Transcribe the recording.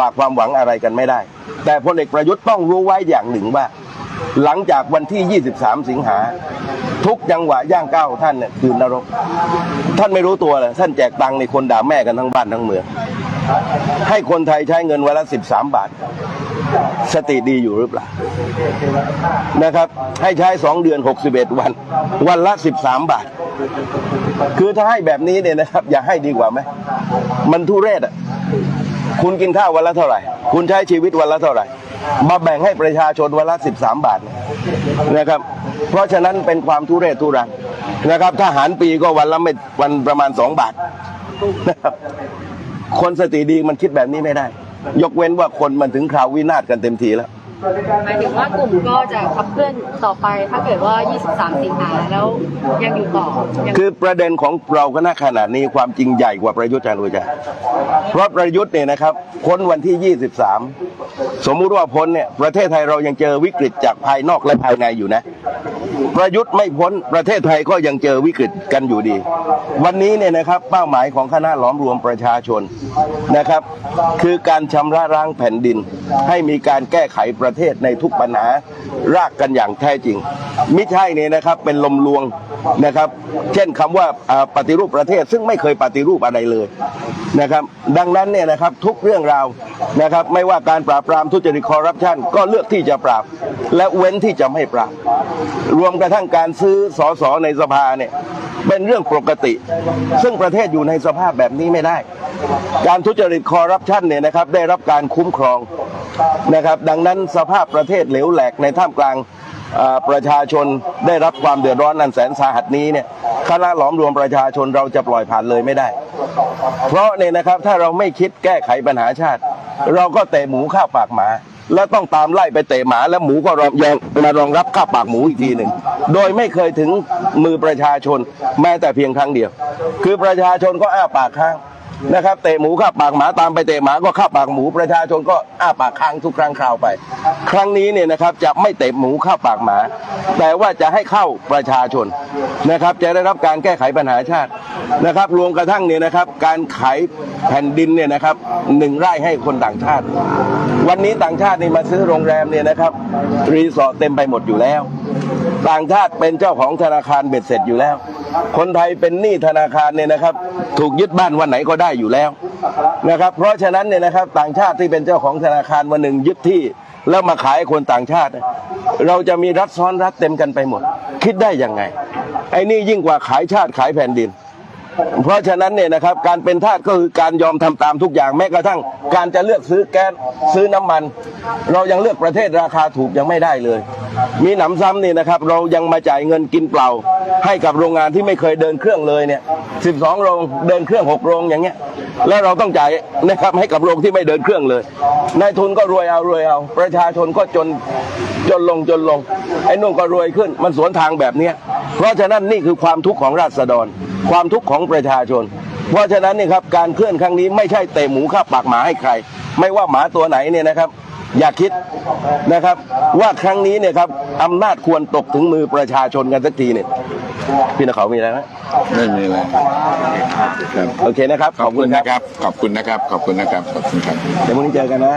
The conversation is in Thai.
ฝากความหวังอะไรกันไม่ได้ แต่พลเอกประยุทธ์ต้องรู้ไว้อย่างหนึ่งว่า หลังจากวันที่ 23 สิงหา ทุกจังหวะย่างก้าวท่านเนี่ยคือนรก ท่านไม่รู้ตัวเลยท่านแจกตังค์ในคนด่าแม่กันทั้งบ้านทั้งเมืองให้คนไทยใช้เงินวันละ 13 บาท สติดีอยู่หรือเปล่านะครับ ให้ใช้ 2 เดือน 61 วัน วันละ 13 บาท คือถ้าให้แบบนี้เนี่ยนะครับ อย่าให้ดีกว่าไหมมันทุเรศอะ คุณกินข้าววันละเท่าไหร่ คุณใช้ชีวิตวันละเท่าไหร่ มาแบ่งให้ประชาชนวันละ 13 บาทนะครับ เพราะฉะนั้นเป็นความทุเรศทุรังนะครับถ้าหารปีก็วันละไม่วันประมาณ 2 บาทนะครับคนสติดีมันคิดแบบนี้ไม่ได้ ยกเว้นว่าคนมันถึงคราววินาศกันเต็มทีแล้ว หมายถึงว่ากลุ่มก็จะขับเคลื่อนต่อไปถ้าเกิดว่า 23 สิงหาแล้วยังอยู่ต่อยังคือประเด็นของเราคณะขนาดนี้ความจริงใหญ่กว่าประยุทธ์จันทร์โอชาเพราะประยุทธ์เนี่ยนะครับพ้นวันที่ 23 สมมุติว่าพ้นเนี่ยประเทศไทยเรายังเจอวิกฤตจากภายนอกและภายในอยู่นะประยุทธ์ไม่พ้นประเทศไทยก็ยังเจอวิกฤตกันอยู่ดี วันนี้เนี่ยนะครับเป้าหมายของคณะหลอมรวมประชาชนนะครับ คือการชำระล้างแผ่นดิน ให้มีการแก้ไขประเทศในทุกปัญหารากกันอย่างแท้จริงม่ใช่เนี่ยนะครับเป็นลมลวงนะครับ เช่นคำว่าปฏิรูปประเทศซึ่งไม่เคยปฏิรูปอะไรเลยนะครับดังนั้นเนี่ยนะครับทุกเรื่องราวนะครับไม่ว่าการปราบปรามทุจริตคอร์รัปชันก็เลือกที่จะปราบ และเว้นที่จะไม่ปราบ รวมกระทั่งการซื้อสอสอในสภาเนี่ยเป็นเรื่องปกติ ซึ่งประเทศอยู่ในสภาพแบบนี้ไม่ได้ การทุจริตคอร์รัปชันเนี่ยนะครับได้รับการคุ้มครองนะครับดังนั้นสภาพประเทศเหลวแหลกในท่ามกลางประชาชนได้รับความเดือดร้อนนันแสนสาหัสนี้เนี่ยคณะหลอมรวมประชาชนเราจะปล่อยผ่านเลยไม่ได้ เพราะเนี่ยนะครับถ้าเราไม่คิดแก้ไขปัญหาชาติ เราก็เตะหมูข้าวปากหมา แล้วต้องตามไล่ไปเตะหมา แล้วหมูก็รองยองมารองรับข้าวปากหมูอีกทีหนึ่งโดยไม่เคยถึงมือประชาชนแม้แต่เพียงครั้งเดียว คือประชาชนก็อ้าปากค้าง นะครับเตะหมูข้าปากหมาตามไปเตะหมาก็ข้าปากหมูประชาชนก็อ้าปากค้างทุกครั้งคราวไป ครั้งนี้เนี่ยนะครับจะไม่เตะหมูข้าปากหมา แต่ว่าจะให้เข้าประชาชนนะครับ จะได้รับการแก้ไขปัญหาชาตินะครับ รวมกระทั่งเนี่ยนะครับ การขายแผ่นดินเนี่ยนะครับหนึ่งไร่ให้คนต่างชาติ วันนี้ต่างชาตินี่มาซื้อโรงแรมเนี่ยนะครับรีสอร์ทเต็มไปหมดอยู่แล้ว ต่างชาติเป็นเจ้าของธนาคารเบ็ดเสร็จอยู่แล้ว คนไทยเป็นหนี้ธนาคารเนี่ยนะครับ ถูกยึดบ้านวันไหนก็ได้อยู่แล้วนะครับ เพราะฉะนั้นเนี่ยนะครับต่างชาติที่เป็นเจ้าของธนาคารวันหนึ่งยึดที่แล้วมาขายให้คนต่างชาติ เราจะมีรัฐซ้อนรัฐเต็มกันไปหมด คิดได้ยังไง ไอ้นี่ยิ่งกว่าขายชาติขายแผ่นดิน เพราะฉะนั้นเนี่ยนะครับการเป็นทาสก็คือการยอมทำตามทุกอย่างแม้กระทั่ง การจะเลือกซื้อแก๊สซื้อน้ำมัน เรายังเลือกประเทศราคาถูกยังไม่ได้เลย มีหนำซ้ำนี่นะครับเรายังมาจ่ายเงินกินเปล่า ให้กับโรงงานที่ไม่เคยเดินเครื่องเลยเนี่ย12 โรงเดินเครื่อง 6 โรงอย่างเงี้ยแล้วเราต้องจ่ายนะครับให้กับโรงที่ไม่เดินเครื่องเลยนายทุนก็รวยเอารวยเอา ประชาชนก็จนจนลงจนลงไอ้นุ่นก็รวยขึ้นมันสวนทางแบบเนี้ยเพราะฉะนั้นนี่คือความทุกข์ของราษฎร ความทุกข์ของประชาชน เพราะฉะนั้นนี่ครับการเคลื่อนครั้งนี้ไม่ใช่เตะหมูข้าบปากหมาให้ใคร ไม่ว่าหมาตัวไหนเนี่ยนะครับ อย่าคิดนะครับ ว่าครั้งนี้เนี่ยครับอำนาจควรตกถึงมือประชาชนกันสักทีเนี่ยพี่นักข่าวมีอะไรไหมไม่มีอะไรครับโอเคนะครับขอบคุณนะครับ ขอบคุณนะครับ ขอบคุณนะครับขอบคุณครับเดี๋ยวพรุ่งนี้เจอกันนะ